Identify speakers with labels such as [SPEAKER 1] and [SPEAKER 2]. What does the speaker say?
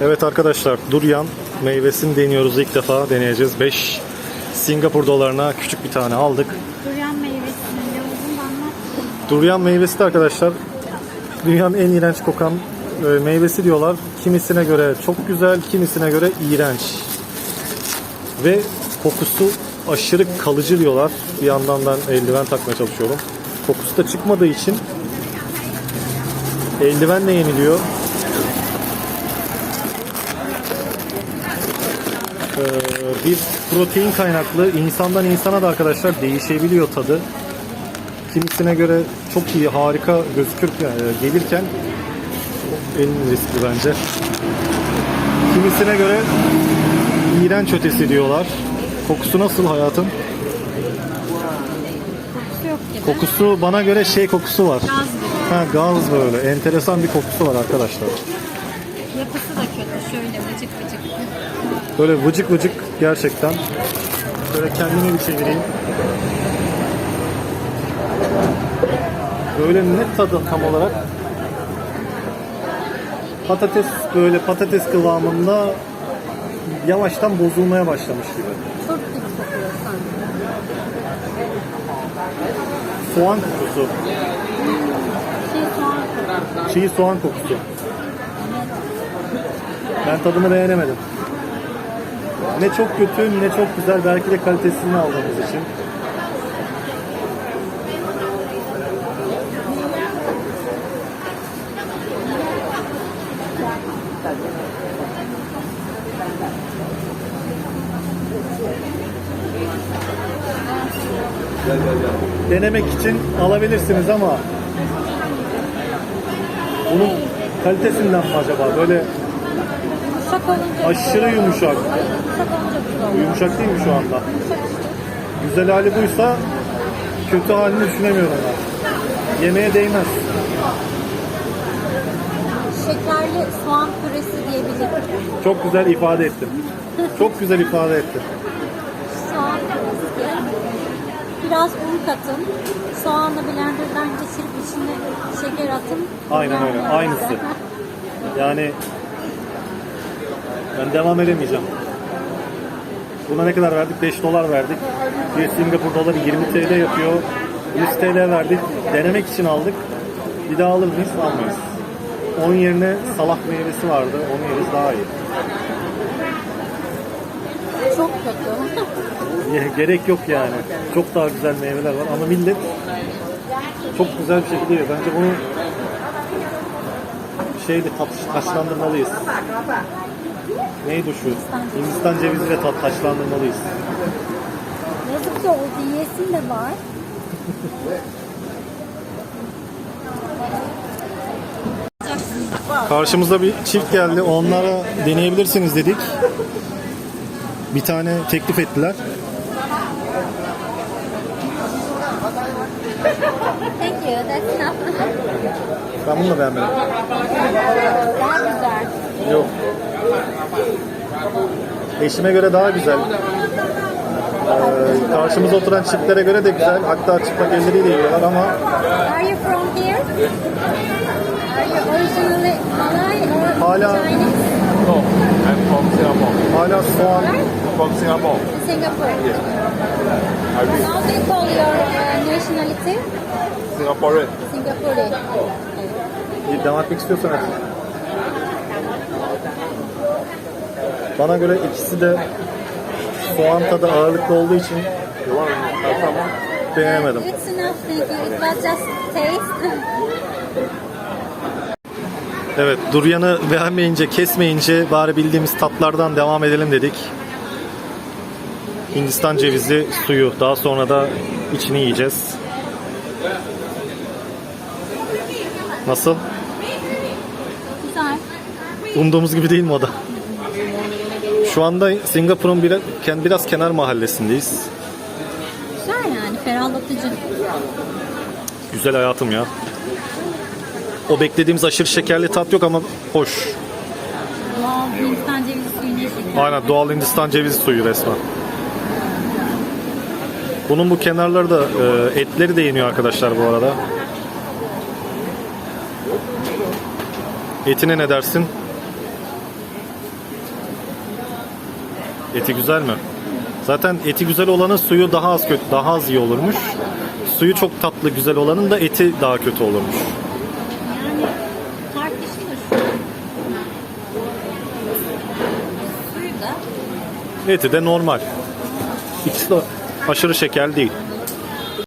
[SPEAKER 1] Evet arkadaşlar durian meyvesini deniyoruz ilk defa deneyeceğiz. 5 Singapur dolarına küçük bir tane aldık.
[SPEAKER 2] Durian meyvesinin ne olduğunu
[SPEAKER 1] meyvesi de arkadaşlar dünyanın en iğrenç kokan e, meyvesi diyorlar. Kimisine göre çok güzel, kimisine göre iğrenç. Ve kokusu aşırı kalıcı diyorlar. Bir yandan ben eldiven takmaya çalışıyorum. Kokusu da çıkmadığı için eldivenle yeniliyor. Ee, bir protein kaynaklı insandan insana da arkadaşlar değişebiliyor tadı. Kimisine göre çok iyi, harika gözükürken, e, gelirken en riskli bence. Kimisine göre iğrenç ötesi diyorlar. Kokusu nasıl hayatım?
[SPEAKER 2] Kokusu
[SPEAKER 1] bana göre şey kokusu var.
[SPEAKER 2] Gaz.
[SPEAKER 1] Ha gaz böyle. Enteresan bir kokusu var arkadaşlar.
[SPEAKER 2] Kötü. Şöyle vıcık vıcık.
[SPEAKER 1] Böyle vıcık vıcık gerçekten. Böyle kendimi bir çevireyim. Böyle ne tadı tam olarak? Patates böyle patates kıvamında yavaştan bozulmaya başlamış gibi.
[SPEAKER 2] Turp gibi kokuyor sanki.
[SPEAKER 1] Soğan kokusu,
[SPEAKER 2] soğan kokuyor.
[SPEAKER 1] çiğ soğan kokusu. Ben tadını beğenemedim. Ne çok kötü ne çok güzel belki de kalitesini aldığımız için. Denemek için alabilirsiniz ama bunun kalitesinden mi acaba? Böyle
[SPEAKER 2] Yumuşak olunca
[SPEAKER 1] aşırı yumuşak.
[SPEAKER 2] Yumuşak olunca güzel oluyor.
[SPEAKER 1] Yumuşak değil mi şu anda? Güzel hali buysa kötü halini düşünemiyorum ben. Yemeğe değmez.
[SPEAKER 2] Şekerli soğan püresi diyebilirim.
[SPEAKER 1] Çok güzel ifade ettin. Çok güzel ifade ettin.
[SPEAKER 2] Soğan püresi. Biraz un katın. Soğanla blenderdan geçirip içine şeker atın.
[SPEAKER 1] Aynen öyle, aynısı. Yani ben devam edemeyeceğim. Buna ne kadar verdik? 5 dolar verdik. Bir Singapur doları 20 TL yapıyor. 100 TL verdik. Denemek için aldık. Bir daha alır mıyız? Almayız. Onun yerine salak meyvesi vardı. Onu yeriz daha iyi.
[SPEAKER 2] Çok kötü.
[SPEAKER 1] Gerek yok yani. Çok daha güzel meyveler var ama millet çok güzel bir şekilde yiyor. Bence bunu şeyle tat, taşlandırmalıyız. Neydi şu? Hindistan ceviziyle tat, taşlandırmalıyız.
[SPEAKER 2] Yazık ki oldu. Yiyesin de var.
[SPEAKER 1] Karşımıza bir çift geldi. Onlara deneyebilirsiniz dedik. Bir tane teklif ettiler.
[SPEAKER 2] Thank you. That's enough.
[SPEAKER 1] Ben bunu da beğenmedim.
[SPEAKER 2] Daha güzel.
[SPEAKER 1] Yok. Eşime göre daha güzel. Ee, karşımıza oturan çiftlere göre de güzel. Hatta çıplak elleriyle yiyorlar ama
[SPEAKER 2] Are you from here? Are you originally Malay or
[SPEAKER 1] Hala-
[SPEAKER 2] Chinese?
[SPEAKER 3] No, I'm from Singapore.
[SPEAKER 1] hala soğan
[SPEAKER 3] From Singapore.
[SPEAKER 2] Singapore.
[SPEAKER 3] Live
[SPEAKER 2] How do you call your uh, nationality?
[SPEAKER 3] Singaporean.
[SPEAKER 2] Singaporean.
[SPEAKER 1] devam etmek istiyorsan et. Bana göre ikisi de soğan tadı ağırlıklı olduğu için beğenemedim.
[SPEAKER 2] It's enough. Thank you. It was just taste.
[SPEAKER 1] Evet, duryanı beğenmeyince, kesmeyince bari bildiğimiz tatlardan devam edelim dedik. Hindistan cevizi suyu. Daha sonra da içini yiyeceğiz. Nasıl?
[SPEAKER 2] Güzel.
[SPEAKER 1] Umduğumuz gibi değil mi o da? Şu anda Singapur'un biraz, biraz kenar mahallesindeyiz.
[SPEAKER 2] Güzel yani. Ferahlatıcı.
[SPEAKER 1] Güzel hayatım ya. O beklediğimiz aşırı şekerli tat yok ama hoş.
[SPEAKER 2] Wow. Hindistan cevizi suyu ne şeker.
[SPEAKER 1] Aynen doğal Hindistan cevizi suyu resmen. Bunun bu kenarları da e, etleri de yeniyor arkadaşlar bu arada. Etine ne dersin? Eti güzel mi? Zaten eti güzel olanın suyu daha az kötü, daha az iyi olurmuş. Suyu çok tatlı güzel olanın da eti daha kötü olurmuş.
[SPEAKER 2] Yani tartışılır. Suyu da
[SPEAKER 1] Eti de normal. İkisi de aşırı şekerli değil.